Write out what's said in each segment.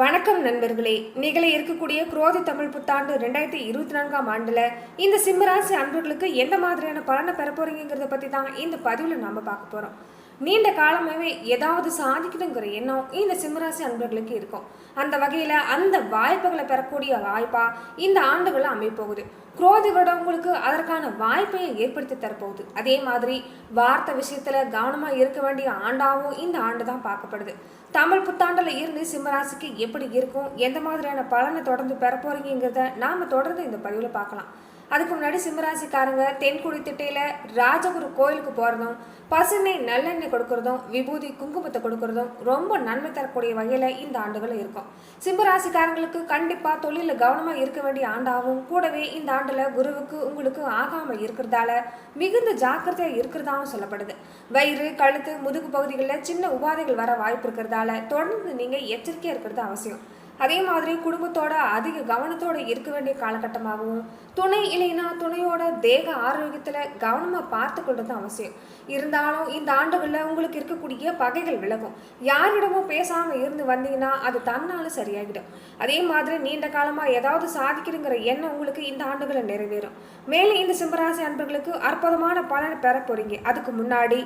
வணக்கம் நண்பர்களே. நிகழ இருக்கக்கூடிய குரோதி தமிழ் புத்தாண்டு ரெண்டாயிரத்தி இருபத்தி நான்காம் ஆண்டுல இந்த சிம்மராசி அன்பர்களுக்கு எந்த மாதிரியான பலனை பெற போறீங்கிறத பத்தி தான் இந்த பதிவுல நாம பார்க்க போறோம். நீண்ட காலமாகவே ஏதாவது சாதிக்கணுங்கிற எண்ணம் இந்த சிம்மராசி அன்பர்களுக்கு இருக்கும். அந்த வகையில் அந்த வாய்ப்புகளை பெறக்கூடிய வாய்ப்பாக இந்த ஆண்டுகளை அமைப்போகுது குரோதி வருடம் உங்களுக்கு அதற்கான வாய்ப்பை ஏற்படுத்தி தரப்போகுது. அதே மாதிரி வார்த்தை விஷயத்தில் கவனமாக இருக்க வேண்டிய ஆண்டாவும் இந்த ஆண்டு தான் பார்க்கப்படுது. தமிழ் புத்தாண்டில் இருந்து சிம்மராசிக்கு எப்படி இருக்கும்? எந்த மாதிரியான பலனை தொடர்ந்து பெற நாம் தொடர்ந்து இந்த பதிவில் பார்க்கலாம். அதுக்கு முன்னாடி சிம்மராசிக்காரங்க தென்குடி திட்டையில் ராஜகுரு கோயிலுக்கு போகிறதும் பசுனை நல்லெண்ணெய் கொடுக்கறதும் விபூதி குங்குமத்தை கொடுக்கறதும் ரொம்ப நன்மை தரக்கூடிய வகையில் இந்த ஆண்டுகள் இருக்கும். சிம்மராசிக்காரங்களுக்கு கண்டிப்பாக தொழிலில் கவனமாக இருக்க வேண்டிய ஆண்டாகவும் கூடவே இந்த ஆண்டுல குருவுக்கு உங்களுக்கு ஆகாம இருக்கிறதால மிகுந்த ஜாக்கிரதையா இருக்கிறதாவும் சொல்லப்படுது. வயிறு கழுத்து முதுகு பகுதிகளில் சின்ன உபாதைகள் வர வாய்ப்பு இருக்கிறதால தொடர்ந்து நீங்க எச்சரிக்கையா இருக்கிறது அவசியம். அதே மாதிரி குடும்பத்தோட அதிக கவனத்தோட இருக்க வேண்டிய காலகட்டமாகவும் துணை இல்லைன்னா துணையோட தேக ஆரோக்கியத்தில் கவனமாக பார்த்து கொள்றது அவசியம். இருந்தாலும் இந்த ஆண்டுகளில் உங்களுக்கு இருக்கக்கூடிய பகைகள் விலகும். யாரிடமும் பேசாமல் இருந்து வந்தீங்கன்னா அது தன்னாலும் சரியாகிடும். அதே மாதிரி நீண்ட காலமாக ஏதாவது சாதிக்கணுங்கிற எண்ணம் உங்களுக்கு இந்த ஆண்டுகளை நிறைவேறும். மேலும் இந்த சிம்மராசி அன்பர்களுக்கு அற்புதமான பலனை பெற போகிறீங்க அதுக்கு முன்னாடி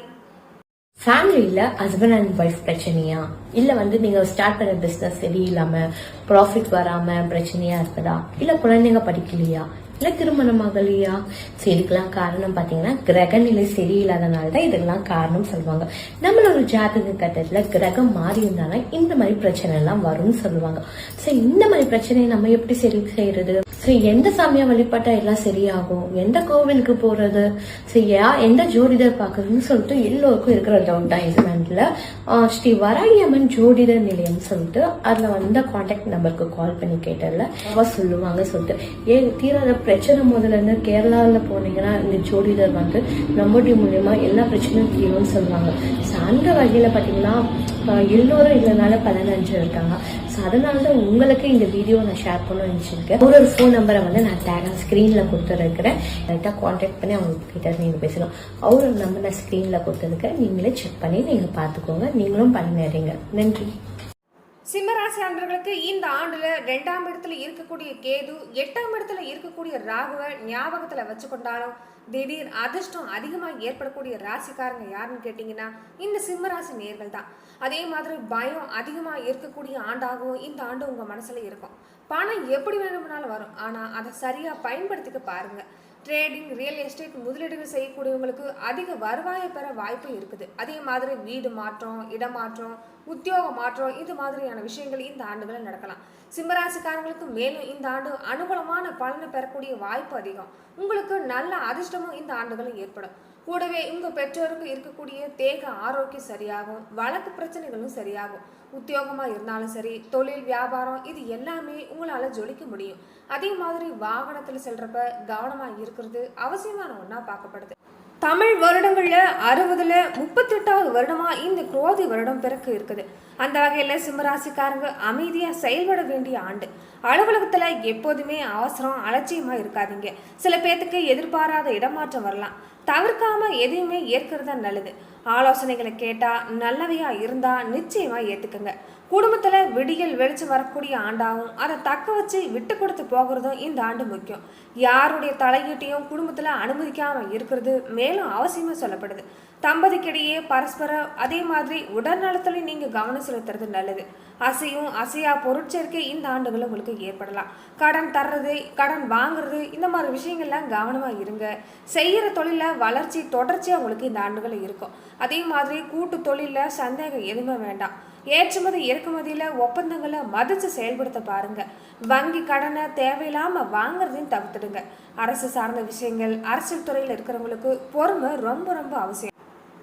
ஃபேமிலியில் ஹஸ்பண்ட் அண்ட் ஒய்ஃப் பிரச்சனையா? இல்லை வந்து நீங்கள் ஸ்டார்ட் பண்ண பிஸ்னஸ் சரியில்லாமல் ப்ராஃபிட் வராமல் பிரச்சனையாக இருக்குதா? இல்லை குழந்தைங்க படிக்கலையா? இல்லை திருமணம் ஆகலையா? சரி இதுக்கெல்லாம் காரணம் பார்த்தீங்கன்னா கிரக நிலை சரியில்லாதனால தான் இதுக்கெல்லாம் காரணம் சொல்லுவாங்க. நம்மளோட ஜாதக கட்டத்தில் கிரகம் மாறி இருந்தாலும் இந்த மாதிரி பிரச்சனை எல்லாம் வரும்னு சொல்லுவாங்க. சரி இந்த மாதிரி பிரச்சனையை நம்ம எப்படி சரி செய்யறது? சரி எந்த சாமியா வழிபட்டா எல்லாம் சரியாகும்? எந்த கோவிலுக்கு போறது? சரி யா- எந்த ஜோதிடர் பார்க்கறதுன்னு சொல்லிட்டு எல்லோருக்கும் இருக்கிற டவுட் தான் இந்த ஸ்ரீ வராயம்மன் அம்மன் ஜோதிடர் நிலையம் சொல்லிட்டு அதுல வந்த கான்டாக்ட் நம்பருக்கு கால் பண்ணி கேட்டதுல அவ சொல்லுவாங்க சொல்லிட்டு. ஏ தீராத பிரச்சனை முதல்ல இருந்து கேரளாவில் போனீங்கன்னா இந்த ஜோதிடர் வந்து நம்முடைய மூலியமாக எல்லா பிரச்சனையும் தீரும்னு சொல்லுவாங்க. ஸோ அந்த வகையில் பார்த்தீங்கன்னா எல்லோரும் இதனால பதினஞ்சு இருக்காங்க ஸோ அதனால தான் உங்களுக்கு இந்த வீடியோ நான் ஷேர் பண்ண நினச்சிருக்கேன். ஒரு ஒரு ஃபோன் நம்பரை வந்து நான் டேக் ஸ்க்ரீனில் கொடுத்துருக்கிறேன். கரெக்டாக காண்டாக்ட் பண்ணி அவங்க கிட்ட நீங்கள் பேசணும் அவர் நம்பர் நான் ஸ்க்ரீனில் கொடுத்துருக்கேன் நீங்களே செக் பண்ணி நீங்கள் பார்த்துக்கோங்க. நீங்களும் பண்ணிடுறீங்க நன்றி. சிம்மராசி அன்பர்களுக்கு இந்த ஆண்டுல ரெண்டாம் இடத்துல இருக்கக்கூடிய கேது எட்டாம் இடத்துல இருக்கக்கூடிய ராகுவை ஞாபகத்துல வச்சுக்கொண்டாலும் திடீர் அதிர்ஷ்டம் அதிகமாக ஏற்படக்கூடிய ராசிக்காரங்க யாருன்னு கேட்டிங்கன்னா இந்த சிம்மராசி நேர்கள் தான். அதே மாதிரி பயம் அதிகமாக இருக்கக்கூடிய ஆண்டாகவும் இந்த ஆண்டு உங்கள் மனசில் இருக்கும். பணம் எப்படி வேணும்னாலும் வரும். ஆனால் அதை சரியாக பயன்படுத்திக்க பாருங்கள் ட்ரேடிங் ரியல் எஸ்டேட் முதலீடுகள் செய்யக்கூடியவங்களுக்கு அதிக வருவாயை பெற வாய்ப்பு இருக்குது. அதே மாதிரி வீடு மாற்றம் இடமாற்றம் உத்தியோக மாற்றம் இது மாதிரியான விஷயங்கள் இந்த ஆண்டுகளில் நடக்கலாம். சிம்மராசிக்காரங்களுக்கு மேலும் இந்த ஆண்டு அனுகூலமான பலனை பெறக்கூடிய வாய்ப்பு அதிகம். உங்களுக்கு நல்ல அதிர்ஷ்டமும் இந்த ஆண்டுகளில் ஏற்படும். கூடவே உங்க பெற்றோருக்கு இருக்கக்கூடிய தேக ஆரோக்கியம் சரியாகும் வழக்கு பிரச்சனைகளும் சரியாகும். உத்தியோகமா இருந்தாலும் சரி தொழில் வியாபாரம் இது எல்லாமே உங்களால ஜொலிக்க முடியும். அதே மாதிரி வாகனத்துல செல்றப்ப கவனமா இருக்கிறது அவசியமான ஒன்றா பார்க்கப்படுது. தமிழ் வருடங்கள்ல அறுபதுல முப்பத்தெட்டாவது வருடமா இந்த குரோதி வருடம் பிறக்க இருக்குது. அந்த வகையில் சிம்மராசிக்காரங்க அமைதியாக செயல்பட வேண்டிய ஆண்டு. அலுவலகத்தில் எப்போதுமே அவசரம் அலட்சியமாக இருக்காதீங்க. சில பேர்த்துக்கு எதிர்பாராத இடமாற்றம் வரலாம். தவிர்க்காம எதையுமே ஏற்கிறது நல்லது. ஆலோசனைகளை கேட்டால் நல்லவையா இருந்தால் நிச்சயமாக ஏற்றுக்குங்க குடும்பத்தில் விடியல் வெளிச்சம் வரக்கூடிய ஆண்டாகவும் அதை தக்க வச்சு விட்டு கொடுத்து போகிறதும் இந்த ஆண்டு முக்கியம். யாருடைய தலையீட்டையும் குடும்பத்தில் அனுமதிக்காமல் இருக்கிறது மேலும் அவசியமாக சொல்லப்படுது. தம்பதிக்கிடையே பரஸ்பரம் அதே மாதிரி உடல்நலத்திலையும் நீங்க கவனம் செலுத்துறது நல்லது. அசையும் அசையா பொருட்சேர்க்கை இந்த ஆண்டுகள் உங்களுக்கு ஏற்படலாம். கடன் தர்றது கடன் வாங்குறது இந்த மாதிரி விஷயங்கள்லாம் கவனமா இருங்க. செய்யற தொழில வளர்ச்சி தொடர்ச்சியா உங்களுக்கு இந்த ஆண்டுகள் இருக்கும். அதே மாதிரி கூட்டு தொழில சந்தேகம் எதுவுமே வேண்டாம். ஏற்றுமதி இறக்குமதியில ஒப்பந்தங்களை மதிச்சு செயல்படுத்த பாருங்க. வங்கி கடனை தேவையில்லாம வாங்குறதையும் தவிர்த்துடுங்க. அரசு சார்ந்த விஷயங்கள் அரசியல் துறையில் இருக்கிறவங்களுக்கு பொறுமை ரொம்ப ரொம்ப அவசியம்.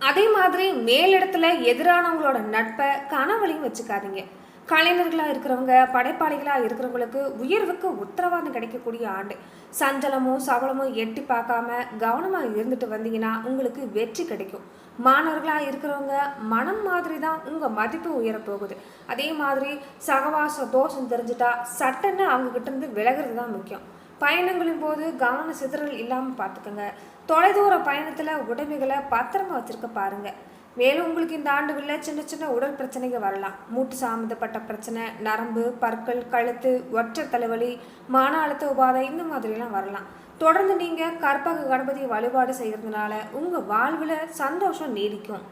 அதே மாதிரி மேலிடத்துல எதிரானவங்களோட நட்பை கனவுலையும் வச்சுக்காதீங்க. கலைஞர்களாக இருக்கிறவங்க படைப்பாளிகளாக இருக்கிறவங்களுக்கு உயர்வுக்கு உத்தரவாதம் கிடைக்கக்கூடிய ஆண்டு. சஞ்சலமும் சபலமும் எட்டி பார்க்காம கவனமாக இருந்துட்டு வந்தீங்கன்னா உங்களுக்கு வெற்றி கிடைக்கும். மாணவர்களாக இருக்கிறவங்க மனம் மாதிரி தான் உங்கள் மதிப்பு உயரப் போகுது. அதே மாதிரி சகவாச தோஷம் தெரிஞ்சுட்டா சட்டன்னு அவங்க இருந்து விலகிறது தான் முக்கியம். பயணங்களின் போது கவன சிதறல் இல்லாமல் பார்த்துக்கோங்க தொலைதூர பயணத்தில் உடைமைகளை பத்திரமா வச்சிருக்க பாருங்க. மேலும் உங்களுக்கு இந்த ஆண்டுகளில் சின்ன சின்ன உடல் பிரச்சனைகள் வரலாம். மூட்டு சம்மந்தப்பட்ட பிரச்சனை நரம்பு பற்கள் கழுத்து ஒற்றை தலைவலி மன அழுத்த உபாதை இந்த மாதிரிலாம் வரலாம். தொடர்ந்து நீங்கள் கற்பக கணபதி வழிபாடு செய்கிறதுனால உங்கள் வாழ்வில் சந்தோஷம் நீடிக்கும்.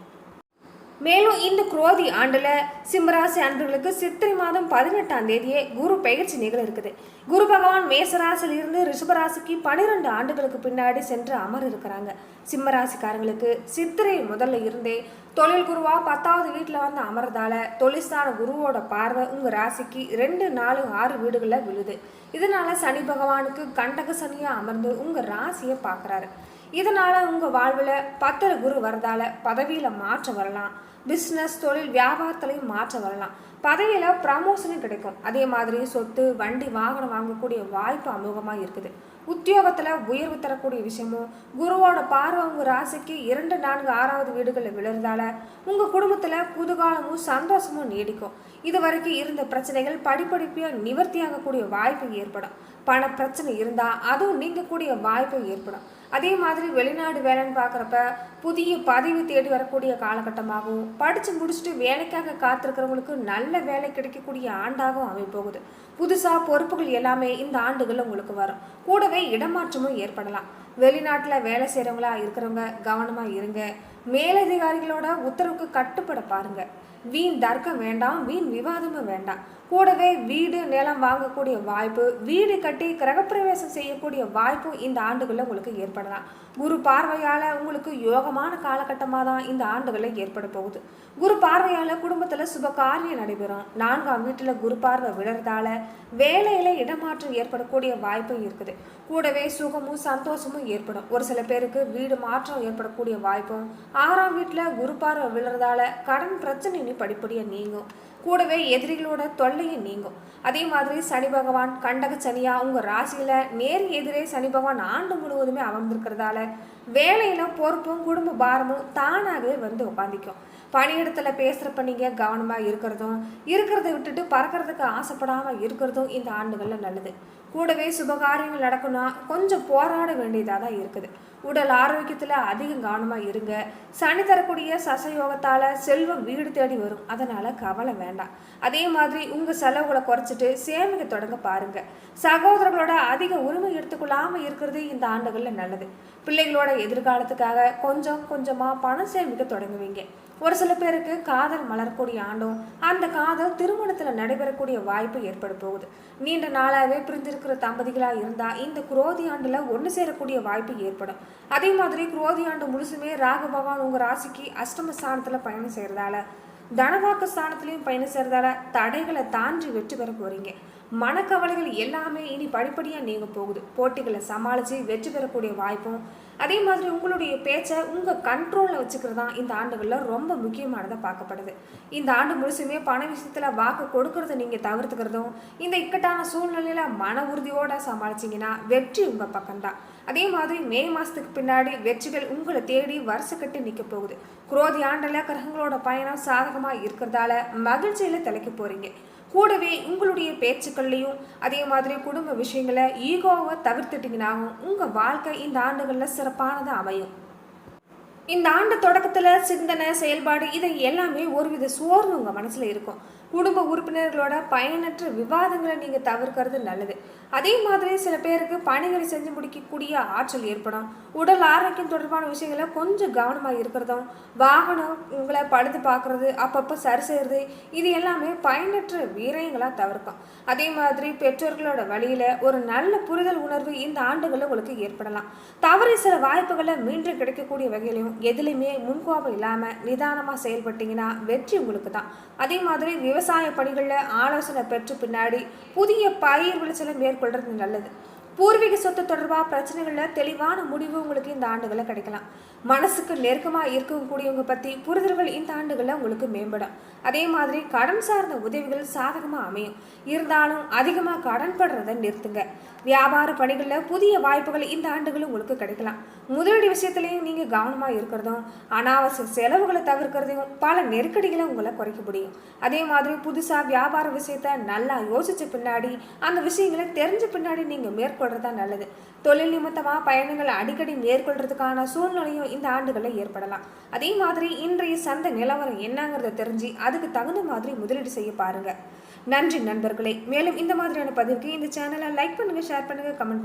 மேலும் இந்த குரோதி ஆண்டில் சிம்மராசி அன்பர்களுக்கு சித்திரை மாதம் பதினெட்டாம் தேதியே குரு பெயர்ச்சி நிகழ இருக்குது. குரு பகவான் மேசராசியில் இருந்து ரிஷபராசிக்கு பன்னிரெண்டு ஆண்டுகளுக்கு பின்னாடி சென்று அமர் இருக்கிறாங்க. சிம்மராசிக்காரங்களுக்கு சித்திரை முதல்ல இருந்தே தொழில் குருவா பத்தாவது வீட்டில் வந்து அமர்றதால தொழில்ஸ்தான குருவோட பார்வை உங்கள் ராசிக்கு ரெண்டு நாலு ஆறு வீடுகளில் விழுது. இதனால சனி பகவானுக்கு கண்டக சனியாக அமர்ந்து உங்கள் ராசியை பார்க்குறாரு. இதனால் உங்கள் வாழ்வில் பத்திர குரு வரதால பதவியில் மாற்றம் வரலாம். பிஸ்னஸ் தொழில் வியாபாரத்துலையும் மாற்றம் வரலாம். பதவியில் ப்ரமோஷனும் கிடைக்கும். அதே மாதிரி சொத்து வண்டி வாகனம் வாங்கக்கூடிய வாய்ப்பு அமோகமாக இருக்குது. உத்தியோகத்தில் உயர்வு தரக்கூடிய விஷயமும் குருவோட பார்வை உங்கள் ராசிக்கு இரண்டு நான்கு ஆறாவது வீடுகளில் விழுறதால உங்கள் குடும்பத்தில் புதுகாலமும் சந்தோஷமும் நீடிக்கும். இது வரைக்கும் இருந்த பிரச்சனைகள் படிப்படிப்பையா நிவர்த்தியாகக்கூடிய வாய்ப்பு ஏற்படும். பண பிரச்சனை இருந்தால் அதுவும் நீங்கக்கூடிய வாய்ப்பு ஏற்படும். அதே மாதிரி வெளிநாடு வேலைன்னு பார்க்குறப்ப புதிய பதவி தேடி வரக்கூடிய காலகட்டமாகவும் படித்து முடிச்சுட்டு வேலைக்காக காத்திருக்கிறவங்களுக்கு நல்ல வேலை கிடைக்கக்கூடிய ஆண்டாகவும் அமைப்போகுது. புதுசாக பொறுப்புகள் எல்லாமே இந்த ஆண்டுகளில் உங்களுக்கு வரும். கூடவே இடமாற்றமும் ஏற்படலாம். வெளிநாட்டில் வேலை செய்கிறவங்களா இருக்கிறவங்க கவனமாக இருங்க. மேலதிகாரிகளோட உத்தரவுக்கு கட்டுப்பட பாருங்கள் வீண் தர்க்கம் வேண்டாம் வீண் விவாதமும் வேண்டாம். கூடவே வீடு நிலம் வாங்கக்கூடிய வாய்ப்பு வீடு கட்டி கிரகப்பிரவேசம் செய்யக்கூடிய வாய்ப்பும் இந்த ஆண்டுகளில் உங்களுக்கு ஏற்படலாம். குரு பார்வையால் உங்களுக்கு யோகமான காலகட்டமாக தான் இந்த ஆண்டுகளில் ஏற்பட போகுது. குரு பார்வையால் குடும்பத்தில் சுப காரியம் நடைபெறும். நான்காம் வீட்டில் குரு பார்வை விழறதால வேலையில் இடமாற்றம் ஏற்படக்கூடிய வாய்ப்பும் இருக்குது. கூடவே சுகமும் சந்தோஷமும் ஏற்படும். ஒரு சில பேருக்கு வீடு மாற்றம் ஏற்படக்கூடிய வாய்ப்பும் ஆறாம் வீட்டில் குரு பார்வை விழுறதால கடன் பிரச்சனை இனி படிப்படியாக நீங்கும். கூடவே எதிரிகளோட தொல்லையும் நீங்கும். அதே மாதிரி சனி பகவான் கண்டக சனியா உங்க ராசியில் நேர் எதிரே சனி பகவான் ஆண்டு முழுவதுமே அமர்ந்திருக்கிறதால வேலையில் பொறுப்பும் குடும்ப பாரமும் தானாகவே வந்து உட்காந்துக்கும் பணியிடத்தில் பேசுகிறப்ப நீங்கள் கவனமாக இருக்கிறதும் இருக்கிறத விட்டுட்டு பறக்கிறதுக்கு ஆசைப்படாமல் இருக்கிறதும் இந்த ஆண்டுகளில் நல்லது. கூடவே சுபகாரியங்கள் நடக்குன்னா கொஞ்சம் போராட வேண்டியதாக தான் இருக்குது. உடல் ஆரோக்கியத்தில் அதிகம் கவனமாக இருங்க. சனி தரக்கூடிய சசயோகத்தால் செல்வம் வீடு தேடி வரும். அதனால் கவலை வேண்டாம். அதே மாதிரி உங்கள் செலவுகளை குறைச்சிட்டு சேமிக்க தொடங்க பாருங்க. சகோதரர்களோட அதிக உரிமை எடுத்துக்கொள்ளாமல் இருக்கிறது இந்த ஆண்டுகளில் நல்லது. பிள்ளைகளோட எதிர்காலத்துக்காக கொஞ்சம் கொஞ்சமாக பணம் சேமிக்க தொடங்குவீங்க. ஒரு சில பேருக்கு காதல் மலரக்கூடிய ஆண்டும் அந்த காதல் திருமணத்தில் நடைபெறக்கூடிய வாய்ப்பு ஏற்பட போகுது. நீண்ட நாளாகவே பிரிந்திருக்கிற தம்பதிகளாக இருந்தால் இந்த குரோதி ஆண்டில் ஒன்று சேரக்கூடிய வாய்ப்பு ஏற்படும். அதே மாதிரி குரோதி ஆண்டு முழுசுமே ராகு பகவான் உங்கள் ராசிக்கு அஷ்டம ஸ்தானத்தில் பயணம் செய்கிறதால தனவாக்கு ஸ்தானத்துலேயும் பயணம் செய்கிறதால தடைகளை தாண்டி வெற்றி பெற போகிறீங்க மனக்கவலைகள் எல்லாமே இனி படிப்படியாக நீங்க போகுது. போட்டிகளை சமாளித்து வெற்றி பெறக்கூடிய வாய்ப்பும் அதே மாதிரி உங்களுடைய பேச்சை உங்கள் கண்ட்ரோலில் வச்சுக்கிறது தான் இந்த ஆண்டுகளில் ரொம்ப முக்கியமானதாக பார்க்கப்படுது. இந்த ஆண்டு முழுசுமே பண விஷயத்தில் வாக்கு கொடுக்கறத நீங்கள் தவிர்த்துக்கிறதும் இந்த இக்கட்டான சூழ்நிலையில் மன உறுதியோடு சமாளிச்சிங்கன்னா வெற்றி உங்கள் பக்கம்தான். அதே மாதிரி மே மாதத்துக்கு பின்னாடி வெற்றிகள் உங்களை தேடி வருஷக்கட்டு நிற்க போகுது. குரோதி ஆண்டில் கிரகங்களோட பயணம் சாதகமாக இருக்கிறதால மகிழ்ச்சியில் திளைக்க போகிறீங்க கூடவே உங்களுடைய பேச்சுக்கள்லையும் அதே மாதிரி குடும்ப விஷயங்களை ஈகோவை தவிர்த்துட்டிங்கனாவும் உங்கள் வாழ்க்கை இந்த ஆண்டுகளில் சிறப்பானதாக அமையும். இந்த ஆண்டு தொடக்கத்தில் சிந்தனை செயல்பாடு இதை எல்லாமே ஒருவித சோர்வு உங்கள் மனசில் இருக்கும். குடும்ப உறுப்பினர்களோட பயனற்ற விவாதங்களை நீங்கள் தவிர்க்கிறது நல்லது. அதே மாதிரி சில பேருக்கு பணிகளை செஞ்சு முடிக்கக்கூடிய ஆற்றல் ஏற்படும். உடல் ஆரோக்கியம் தொடர்பான விஷயங்களை கொஞ்சம் கவனமாக இருக்கிறதும் வாகனம் உங்களை படுத்து பார்க்குறது அப்பப்போ சரி செய்கிறது இது எல்லாமே பயனற்ற வீரயங்களாக தவிர்க்கும். அதே மாதிரி பெற்றோர்களோட வழியில் ஒரு நல்ல புரிதல் உணர்வு இந்த ஆண்டுகளில் உங்களுக்கு ஏற்படலாம். தவறி சில வாய்ப்புகளை மீண்டும் கிடைக்கக்கூடிய வகையிலையும் எதுலையுமே முன்கோபம் இல்லாமல் நிதானமாக செயல்பட்டீங்கன்னா வெற்றி உங்களுக்கு தான் அதே மாதிரி விவசாய பணிகளில் ஆலோசனை பெற்று பின்னாடி புதிய பயிர் விளைச்சலை மேற்கொள்கிறது நல்லது. பூர்வீக சொத்து தொடர்பாக பிரச்சனைகளில் தெளிவான முடிவு உங்களுக்கு இந்த ஆண்டுகளில் கிடைக்கலாம். மனசுக்கு நெருக்கமாக இருக்கக்கூடியவங்க பற்றி புரிதல்கள் இந்த ஆண்டுகளில் உங்களுக்கு மேம்படும். அதே மாதிரி கடன் சார்ந்த உதவிகள் சாதகமாக அமையும். இருந்தாலும் அதிகமாக கடன் படுறதை நிறுத்துங்க. வியாபார பணிகளில் புதிய வாய்ப்புகள் இந்த ஆண்டுகள் உங்களுக்கு கிடைக்கலாம். முதலீடு விஷயத்துலையும் நீங்கள் கவனமாக இருக்கிறதும் அனாவசிய செலவுகளை தவிர்க்கிறதையும் பல நெருக்கடிகளை உங்களை குறைக்க முடியும். அதே மாதிரி புதுசாக வியாபார விஷயத்தை நல்லா யோசித்த பின்னாடி அந்த விஷயங்களை தெரிஞ்ச பின்னாடி நீங்கள் மேற்கொள்ள மேற்கொள்கிறது தான் நல்லது. தொழில் நிமித்தமாக பயணங்களை அடிக்கடி மேற்கொள்கிறதுக்கான சூழ்நிலையும் இந்த ஆண்டுகளில் ஏற்படலாம். அதே மாதிரி இன்றைய சந்தை நிலவரம் என்னங்கிறத தெரிஞ்சு அதுக்கு தகுந்த மாதிரி முதலீடு செய்ய பாருங்க. நன்றி நண்பர்களே. மேலும் இந்த மாதிரியான பதிவுக்கு இந்த சேனலை லைக் பண்ணுங்கள் ஷேர் பண்ணுங்கள் கமெண்ட்